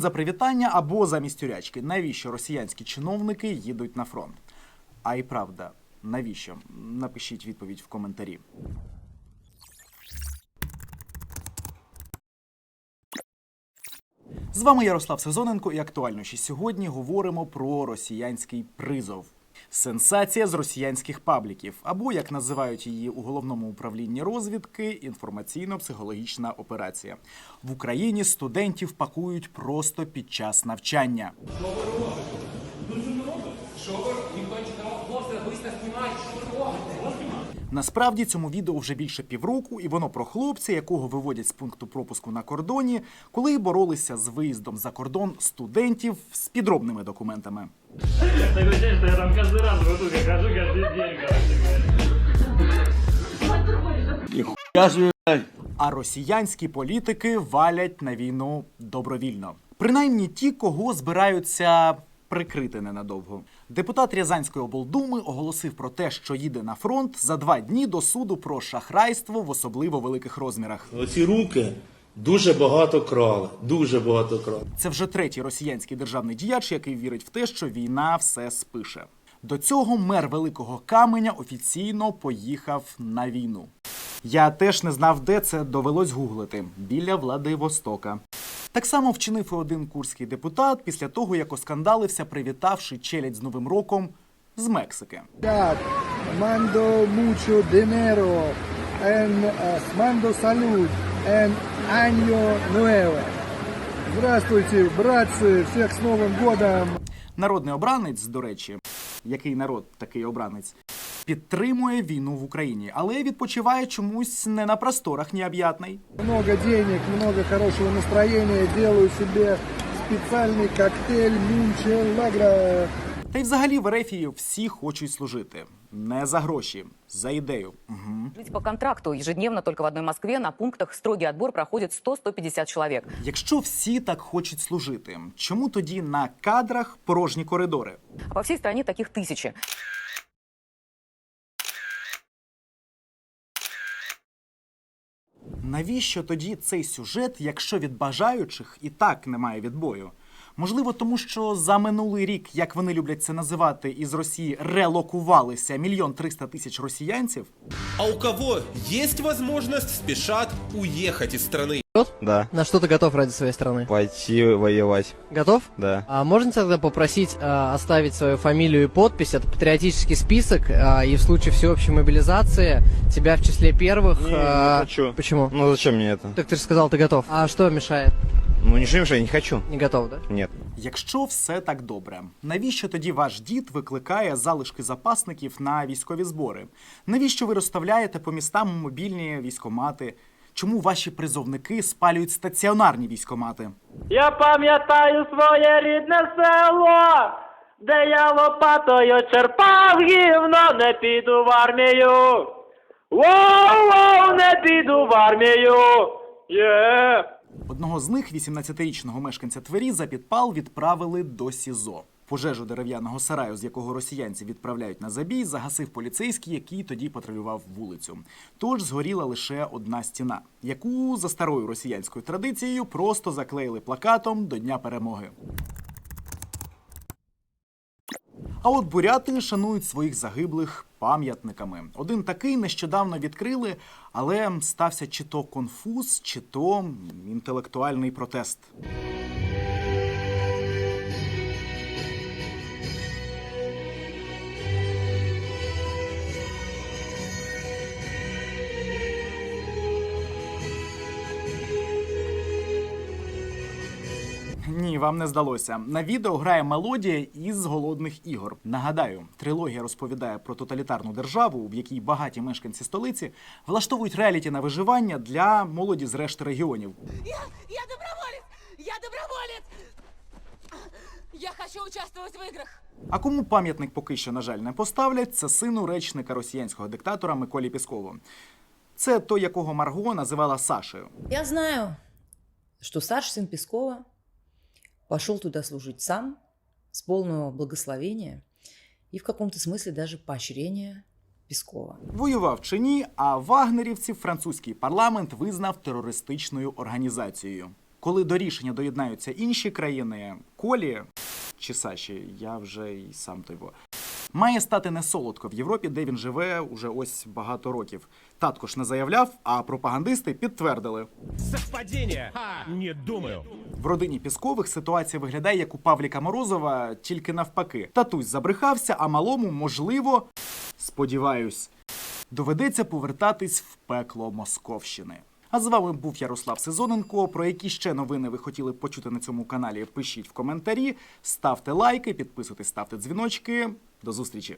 за привітання або замість тюрячки. Навіщо росіянські чиновники їдуть на фронт? А і правда, навіщо? Напишіть відповідь в коментарі. З вами Ярослав Сезоненко і актуальніші сьогодні говоримо про росіянський призов. Сенсація з росіянських пабліків, або як називають її у головному управлінні розвідки, інформаційно-психологічна операція. В Україні студентів пакують просто під час навчання. Насправді цьому відео вже більше півроку, і воно про хлопця, якого виводять з пункту пропуску на кордоні, коли боролися з виїздом за кордон студентів з підробними документами. Я там раз день. А росіянські політики валять на війну добровільно. Принаймні ті, кого збираються прикрити ненадовго. Депутат Рязанської облдуми оголосив про те, що їде на фронт за два дні до суду про шахрайство в особливо великих розмірах. Оці руки дуже багато крали. Дуже багато крали. Це вже третій росіянський державний діяч, який вірить в те, що війна все спише. До цього мер Великого Каменя офіційно поїхав на війну. Я теж не знав, де це довелось гуглити біля Владивостока. Так само вчинив і один курський депутат після того, як оскандалився, привітавши челядь з Новим роком з Мексики. Dinero en eh, mando salud en año. Здравствуйте, братцы, всех с Новым годом! Народний обранець, до речі, який народ такий обранець, підтримує війну в Україні, але відпочиває чомусь не на просторах необ'ятний. Много денег, много хорошего настроения, делаю себе специальный коктейль Мюнчен Лагра. Та й взагалі в Ерефії всі хочуть служити. Не за гроші, за ідею. Угу. Жить по контракту ежедневно только в одной Москве на пунктах строгий отбор проходит 100-150 человек. Якщо всі так хочуть служити, чому тоді на кадрах порожні коридори? А по всей стране таких тысячи. Навіщо тоді цей сюжет, якщо від бажаючих і так немає відбою? Можливо, тому що за минулий рік, як вони люблять це називати, із Росії релокувалися мільйон триста тисяч росіянців. А у кого є можливість спішати уїхати із страны. Да. На что ты готов ради своей страны? Пойти воевать. Готов? Да. А можно тогда попросить а, оставить свою фамилию и подпись? Это патриотический список, а, и в случае всеобщей мобилизации тебя в числе первых... Не, не а, хочу. Почему? Ну зачем мне это? Так ты же сказал, ты готов. А что мешает? Ну ничего не мешает, не хочу. Не готов, да? Нет. Якщо все так добре, навіщо тоді ваш дід викликає залишки запасників на військові збори? Навіщо ви розставляєте по містам мобільні військомати? Чому ваші призовники спалюють стаціонарні військомати? Я пам'ятаю своє рідне село, де я лопатою черпав гівно, не піду в армію. Воу-воу, не піду в армію. Є. Одного з них, 18-річного мешканця Твері, за підпал відправили до СІЗО. Пожежу дерев'яного сараю, з якого росіянці відправляють на забій, загасив поліцейський, який тоді патрулював вулицю. Тож згоріла лише одна стіна, яку за старою росіянською традицією просто заклеїли плакатом до Дня перемоги. А от буряти шанують своїх загиблих пам'ятниками. Один такий нещодавно відкрили, але стався чи то конфуз, чи то інтелектуальний протест. Вам не здалося. На відео грає мелодія із голодних ігор. Нагадаю, трилогія розповідає про тоталітарну державу, в якій багаті мешканці столиці влаштовують реаліті на виживання для молоді з решти регіонів. Я, я доброволец! Я доброволец! Я хочу участвовать в играх! А кому пам'ятник поки що, на жаль, не поставлять, це сину речника росіянського диктатора Миколі Піскову. Це той, якого Марго називала Сашею. Я знаю, что старший сын Пескова пошел туда служить сам, с полного благословения и в каком-то смысле даже поощрения Пескова. Воював чи ні, а вагнерівців французький парламент визнав терористичною організацією. Коли до рішення доєднаються інші країни, колі чи Саші, я вже й сам той. Має стати не солодко в Європі, де він живе уже ось багато років. Татко ж не заявляв, а пропагандисти підтвердили. Совпадение? Не думаю. В родині Піскових ситуація виглядає як у Павліка Морозова, тільки навпаки. Татусь забрехався, а малому, можливо, сподіваюсь, доведеться повертатись в пекло Московщини. А з вами був Ярослав Сезоненко. Про які ще новини ви хотіли б почути на цьому каналі? Пишіть в коментарі, ставте лайки, підписуйтесь, ставте дзвіночки. До зустрічі!